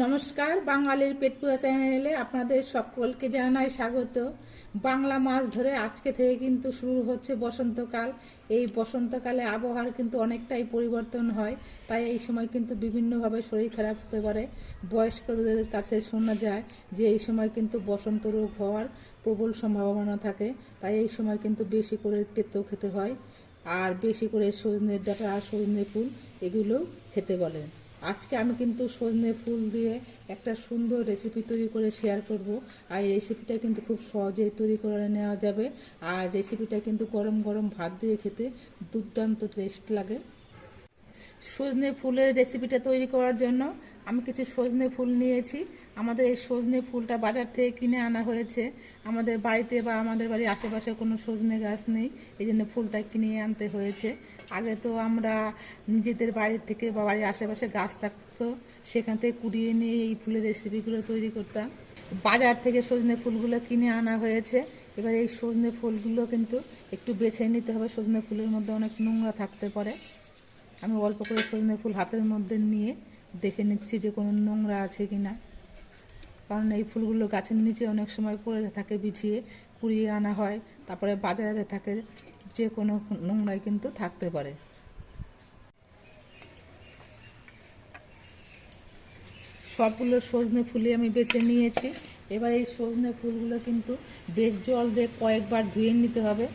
নমস্কার, বাঙালির পেটপুয়া চ্যানেলে আপনাদের সকলকে জানাই স্বাগত। বাংলা মাস ধরে আজকে থেকে কিন্তু শুরু হচ্ছে বসন্তকাল। এই বসন্তকালে আবহাওয়ার কিন্তু অনেকটাই পরিবর্তন হয়, তাই এই সময় কিন্তু বিভিন্নভাবে শরীর খারাপ হতে পারে। বয়স্কদের কাছে শোনা যায় যে এই সময় কিন্তু বসন্ত রোগ হওয়ার প্রবল সম্ভাবনা থাকে, তাই এই সময় কিন্তু বেশি করে তেতো খেতে হয়। আর বেশি করে সজনের ডাঁটা আর সজনে ফুল এগুলো খেতে বলেন। আজকে আমি কিন্তু সজনে ফুল দিয়ে একটা সুন্দর রেসিপি তৈরি করে শেয়ার করব। আর এই রেসিপিটা কিন্তু খুব সহজেই তৈরি করে নেওয়া যাবে। আর রেসিপিটা কিন্তু গরম গরম ভাত দিয়ে খেতে দুর্দান্ত টেস্ট লাগে। সজনে ফুলের রেসিপিটা তৈরি করার জন্য আমি কিছু সজনে ফুল নিয়েছি। আমাদের এই সজনে ফুলটা বাজার থেকে কিনে আনা হয়েছে। আমাদের বাড়িতে বা আমাদের বাড়ির আশেপাশে কোনো সজনে গাছ নেই। এই জন্য ফুলটা কিনে আনতে হয়েছে। আগে তো আমরা নিজেদের বাড়ির থেকে বা বাড়ির আশেপাশে গাছ থাকতো, সেখান থেকে কুড়িয়ে নিয়ে এই ফুলের রেসিপিগুলো তৈরি করতাম। বাজার থেকে সজনে ফুলগুলো কিনে আনা হয়েছে। এবার এই সজনে ফুলগুলো কিন্তু একটু বেছে নিতে হবে। সজনে ফুলের মধ্যে অনেক নোংরা থাকতে পারে। আমি অল্প করে সজনে ফুল হাতের মধ্যে নিয়ে দেখে নিচ্ছি যে কোনো নোংরা আছে কি না কারণ এই ফুলগুলো গাছের নিচে অনেক সময় পড়ে থাকে, বিছিয়ে কুড়িয়ে আনা হয়। তারপরে বাজারে থাকে। যে কোনো নোংরাই কিন্তু থাকতে পারে। সবগুলো সজনে ফুলই আমি বেছে নিয়েছি। এবার এই সজনে ফুলগুলো কিন্তু বেশ জল দিয়ে কয়েকবার ধুয়ে নিতে হবে।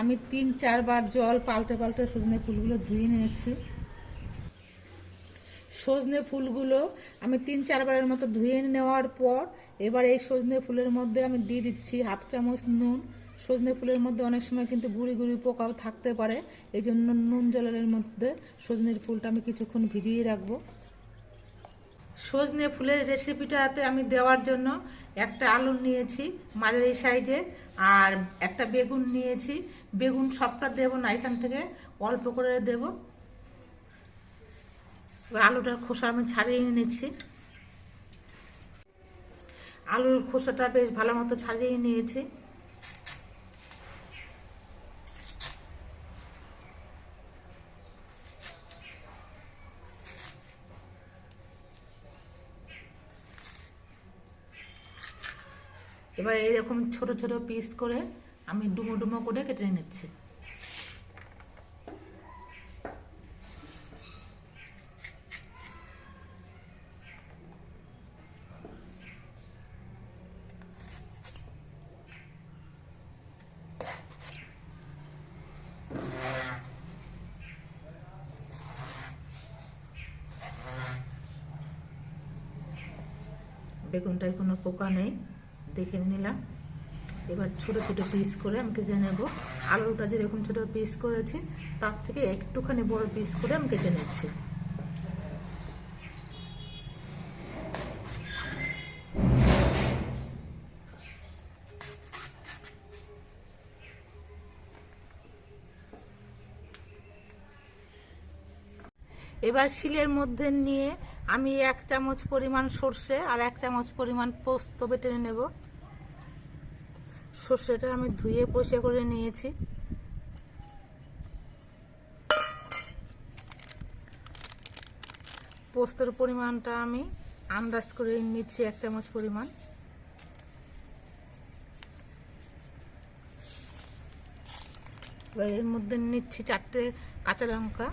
আমি তিন, চারবার জল পাল্টে পাল্টে সজনে ফুলগুলো ধুয়ে নিয়েছি। সজনে ফুলগুলো আমি তিন চারবারের মতো ধুয়ে নেওয়ার পর এবার এই সজনে ফুলের মধ্যে আমি দিয়ে দিচ্ছি হাফ চামচ নুন। সজনে ফুলের মধ্যে অনেক সময় কিন্তু গুঁড়ি গুঁড়ি পোকাও থাকতে পারে। এই জন্য নুন জলের মধ্যে সজনের ফুলটা আমি কিছুক্ষণ ভিজিয়ে রাখব। সজনে ফুলের রেসিপিটাতে আমি দেওয়ার জন্য একটা আলু নিয়েছি মাঝারি সাইজে আর একটা বেগুন নিয়েছি। বেগুন সবটা দেবো না, এখান থেকে অল্প করে দেব। এবার আলুটার খোসা আমি ছাড়িয়ে নিয়েছি। আলুর খোসাটা বেশ ভালো মতো ছাড়িয়ে নিয়েছি। এবার এরকম ছোট ছোট পিস করে আমি ডুমো ডুমো করে কেটে নিচ্ছি। বেগুনটায় কোনো পোকা নেই, দেখে নিলাম। এবার ছোট ছোট পিস করে আমি কেটে নেব। আলুটা যেরকম ছোট পিস করেছি, তার থেকে একটুখানি বড় পিস করে আমি কেটে নিচ্ছি। এবার শিলের মধ্যে নিয়ে আমি এক চামচ পরিমাণ সর্ষে আর এক চামচ পরিমাণ পোস্ত বেটে নেব। সর্ষেটা আমি ধুয়ে পরিষ্কার করে নিয়েছি। পোস্তর পরিমাণটা আমি আন্দাজ করে নিচ্ছি এক চামচ পরিমাণ। এর মধ্যে নিচ্ছি চারটে কাঁচা লঙ্কা।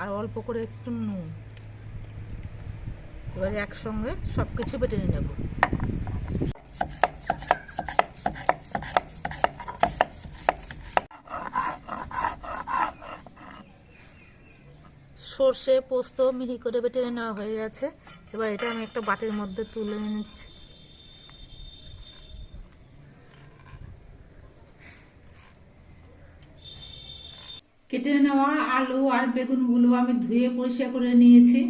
আর অল্প করে একটু নুন। এবার একসঙ্গে সব কিছু বেটে নেব। সর্ষে পোস্ত মিহি করে বেটে নেওয়া হয়ে গেছে। এবার এটা আমি একটা বাটির মধ্যে তুলে নিচ্ছি। কেটে নেওয়া আলু আর বেগুনগুলো আমি ধুয়ে পরিষ্কার করে নিয়েছি।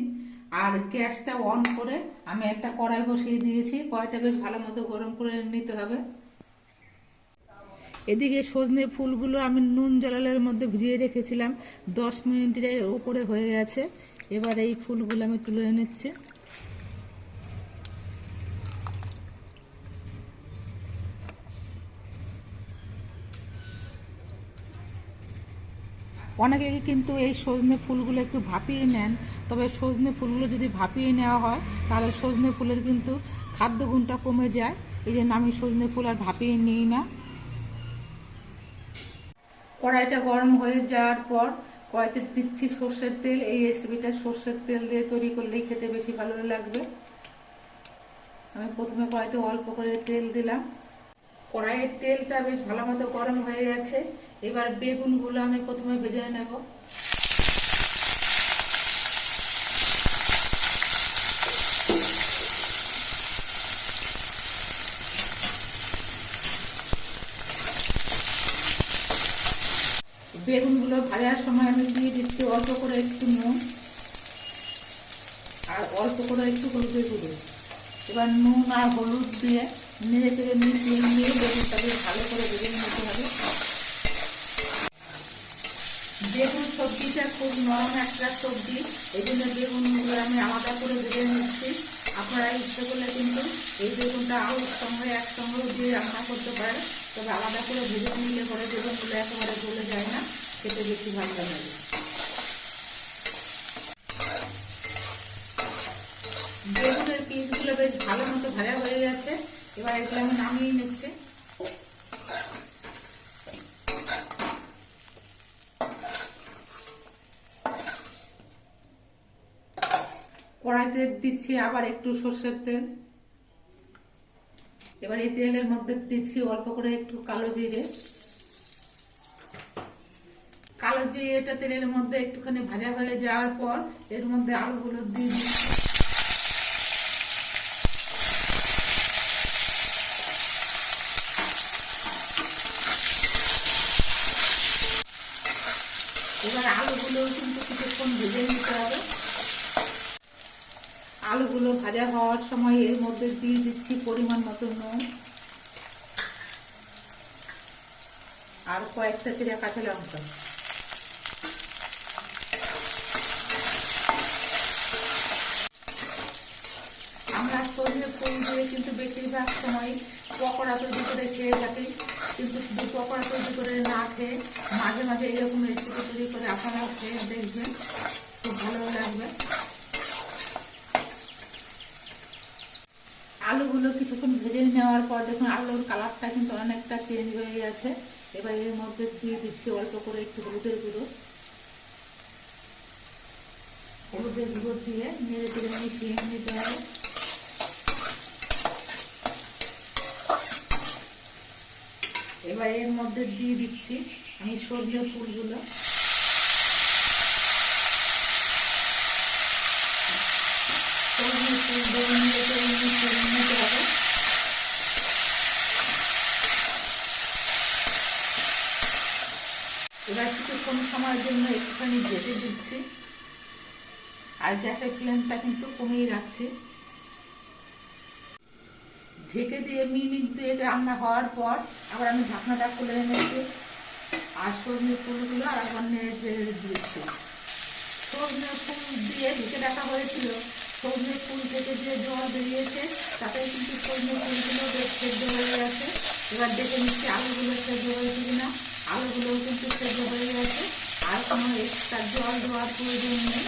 আর গ্যাসটা অন করে আমি একটা কড়াই বসিয়ে দিয়েছি। কড়াইটা বেশ ভালো মতো গরম করে নিতে হবে। এদিকে সজনে ফুলগুলো আমি নুন জলালের মধ্যে ভিজিয়ে রেখেছিলাম। দশ মিনিটের ওপরে হয়ে গেছে। এবার এই ফুলগুলো আমি তুলে নিচ্ছি। অনেকে কিন্তু এই সজনে ফুলগুলো একটু ভাপিয়ে নেন। তবে সজনে ফুলগুলো যদি ভাপিয়ে নেওয়া হয়, তাহলে সজনে ফুলের কিন্তু খাদ্য গুণটা কমে যায়। এই জন্য আমি সজনে ফুল আর ভাপিয়ে নিই না। কড়াইটা গরম হয়ে যাওয়ার পর কড়াইতে দিচ্ছি সর্ষের তেল। এই রেসিপিটা সর্ষের তেল দিয়ে তৈরি করলেই খেতে বেশি ভালো লাগবে। আমি প্রথমে কড়াইতে অল্প করে তেল দিলাম। কড়াইয়ের তেলটা বেশ ভালো মতো গরম হয়ে গেছে। এবার বেগুনগুলো আমি প্রথমে ভেজে নেব। বেগুনগুলো ভাজার সময় আমি দিয়ে দিচ্ছি অল্প করে একটু নুন আর অল্প করে একটু হলুদের গুঁড়ো। এবার নুন আর হলুদ দিয়ে নেড়ে চেড়ে মিশিয়ে নিয়ে বেগুনটাকে ভালো করে ভেজে নিতে হবে। বেগুন সবজিটা খুব নরম একটা সবজি। এই জন্য বেগুনগুলো আমি আলাদা করে ভেজে নিচ্ছি। আপনারা ইচ্ছে করলে কিন্তু এই বেগুনটা আলুর সঙ্গে একসঙ্গে দিয়ে রান্না করতে পারেন। তবে আলাদা করে ভেজে নিলে পরে বেগুনগুলো একেবারে গলে যায় না। খেতে বেশি ভালো লাগে। বেগুনের পিসগুলো বেশ ভালো মতো ভাজা হয়ে গেছে। এবার এগুলো আমি নামিয়ে নিচ্ছি কড়াইতে দিচ্ছি, আবার একটু সর্ষের তেল। এবার এই তেলের মধ্যে দিচ্ছি অল্প করে একটু কালো জিরে। কালো জিরেটা তেলের মধ্যে একটুখানি ভাজা হয়ে যাওয়ার পর এর মধ্যে আলুগুলো দিয়ে দিচ্ছি। এবার আলুগুলো কিন্তু কিছুক্ষণ ভেজে নিতে আলুগুলো ভাজা হওয়ার সময় এর মধ্যে দিয়ে দিচ্ছি পরিমাণ মতো নুন। আর কয়েকটা চিরা কাঁচা লঙ্কা। আমরা সজনে ফুল দিয়ে কিন্তু বেশিরভাগ সময় পকোড়া তৈরি করে খেয়ে থাকি। কিন্তু শুধু পকোড়া তৈরি করে না খেয়ে মাঝে মাঝে এরকম রেসিপি তৈরি করে আপনারাও খেয়ে দেখবেন। খুব ভালো লাগবে। আলুগুলো কিছুক্ষণ ভেজে নেওয়ার পর দেখুন আলুর কালারটা কিন্তু অনেকটা চেঞ্জ হয়ে গেছে। এবার এর মধ্যে দিয়ে দিচ্ছি অল্প করে একটু হলুদের গুঁড়ো। হলুদের গুঁড়ো দিয়ে নেড়ে চেড়ে মিশিয়ে নিতে হবে। এবার এর মধ্যে দিয়ে দিচ্ছি আমি সবজি ফুলগুলো। সবজি ফুলগুলো নিয়ে করে মিশিয়ে নিতে হবে এবার কিছুক্ষণ সময়ের জন্য একটুখানি ঢেকে দিচ্ছি। আর গ্যাসের ফ্লেমটা কিন্তু কমিয়ে রাখছি। ঢেকে দিয়ে মিনিট দুয়েক রান্না হওয়ার পর আবার আমি ঢাকনাটা খুলে এনেছি। আর সজনে ফুলগুলো আর একবার নেড়ে দিয়েছি। সজনে ফুল দিয়ে ঢেকে রাখা হয়েছিল। সজনে ফুল থেকে যে জল বেরিয়েছে, তাতে কিন্তু সজনে ফুলগুলো বেশ সেদ্ধ হয়ে গেছে। এবার দেখে নিচ্ছি আলুগুলো সেদ্ধ হয়েছে কিনা। আলুগুলোও কিন্তু সেদ্ধ হয়ে গেছে, আর কোনো এক্সট্রা জল দেওয়ার প্রয়োজন নেই।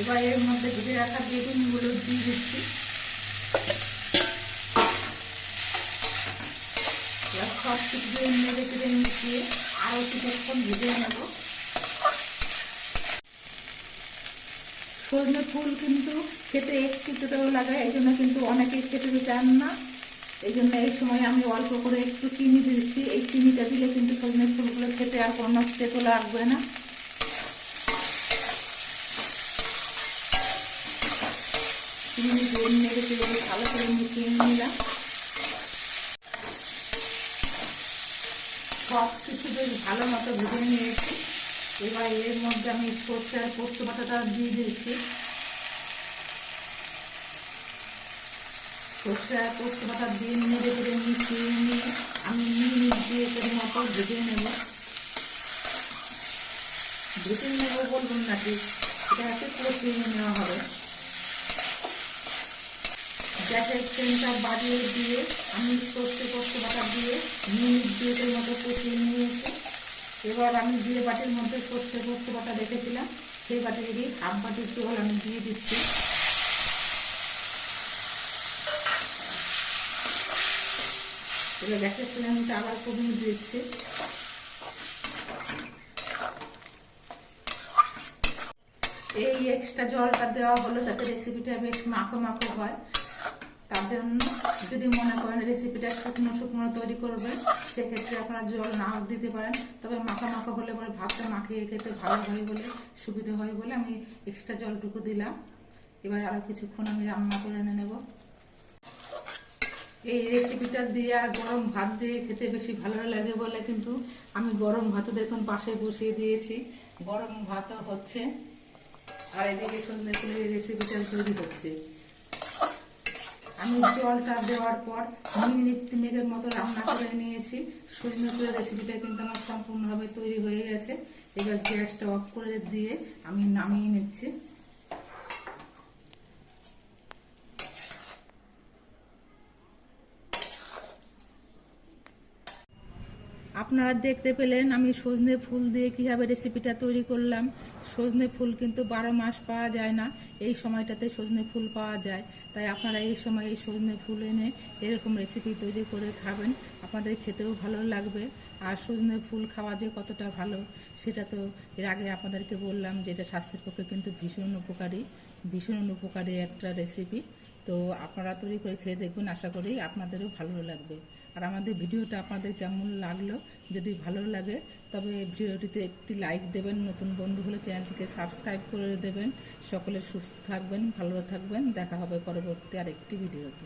এবার এর মধ্যে ভেজে রাখা বেগুনগুলো দিয়ে দিচ্ছি। সব কিছু নেড়ে চেড়ে মিশিয়ে আরও কিছুক্ষণ ভেজে নেব। সজনে ফুল কিন্তু খেতে একটু চোটাও লাগে এই জন্য কিন্তু অনেকে খেতে চান না। এই জন্য এই সময় আমি অল্প করে একটু চিনি দিচ্ছি এই চিনিটা দিলে কিন্তু সজনে ফুলগুলো খেতে আর কোনো খেতে লাগবে না। চিনি দিয়ে নেড়ে চেড়ে ভালো করে মিশিয়ে নিলাম। সব কিছু বেশ ভালো মতো ভেজে নিয়েছি। এবার এর মধ্যে আমি সর্ষে আর পোস্ত বাটাটা দিয়ে দিয়েছি। সর্ষে পোস্ত বাটা দিয়ে নেড়ে চেড়ে মিশিয়ে নিয়ে আমি মিনিট দিয়ে এর মতো ভেজে নেব। ভেজে নেব বলবেন নাকি এটাকে কষিয়ে নেওয়া হবে। গ্যাসের ফ্লেমটা বাড়িয়ে দিয়ে আমি সর্ষে পোস্ত বাটা দিয়ে মিনিট দুয়েকের মতো কষিয়ে নিয়েছি। এবার আমি যে বাটির মধ্যে সর্ষে পোস্ত বাটা রেখেছিলাম, সেই বাটিরই হাফ বাটির জল আমি দিয়ে দিচ্ছি। এবার গ্যাসের সিলিন্ডারটা আবার কমিয়ে দিচ্ছি। এই এক্সট্রা জলটা দেওয়া হলো যাতে রেসিপিটা বেশ মাখো মাখো হয়। তার জন্য যদি মনে করেন রেসিপিটা শুকনো শুকনো তৈরি করবেন, সেক্ষেত্রে আপনারা জল নাও দিতে পারেন। তবে মাখা মাখা হলে পরে ভাতটা মাখিয়ে খেতে ভালো হয় বলে সুবিধা হয় বলে আমি এক্সট্রা জলটুকু দিলাম। এবার আরও কিছুক্ষণ আমি রান্না করে এনে নেব। এই রেসিপিটা দিয়ে আর গরম ভাত দিয়ে খেতে বেশি ভালো লাগে বলে কিন্তু আমি গরম ভাতও দেখুন পাশে বসিয়ে দিয়েছি। গরম ভাতও হচ্ছে। আর এদিকে সন্ধ্যে করে এই রেসিপিটা তৈরি হচ্ছে। আমি জলটা দেওয়ার পর মিনিট তিনেকের মতো রান্না করে নিয়েছি। সন্ধ্যে করে রেসিপিটা কিন্তু আমার সম্পূর্ণভাবে তৈরি হয়ে গেছে। এবার গ্যাসটা অফ করে দিয়ে আমি নামিয়ে নিচ্ছি। আপনারা দেখতে পেলেন আমি সজনে ফুল দিয়ে কীভাবে রেসিপিটা তৈরি করলাম। সজনে ফুল কিন্তু বারো মাস পাওয়া যায় না। এই সময়টাতে সজনে ফুল পাওয়া যায়। তাই আপনারা এই সময় এই সজনে ফুল এনে এরকম রেসিপি তৈরি করে খাবেন। আপনাদের খেতেও ভালো লাগবে। আর সজনে ফুল খাওয়া যে কতটা ভালো, সেটা তো এর আগে আপনাদেরকে বললাম যেটা স্বাস্থ্যের পক্ষে কিন্তু ভীষণ উপকারী। ভীষণ উপকারী একটা রেসিপি তো আপনারা তৈরি করে খেয়ে দেখবেন আশা করি আপনাদেরও ভালো লাগবে। আর আমাদের ভিডিওটা আপনাদের কেমন লাগল? যদি ভালো লাগে, তবে ভিডিওটিতে একটি লাইক দেবেন, নতুন বন্ধু হলে চ্যানেলটিকে সাবস্ক্রাইব করে দেবেন। সকলে সুস্থ থাকবেন, ভালো থাকবেন। দেখা হবে পরবর্তী আরেকটি ভিডিওতে।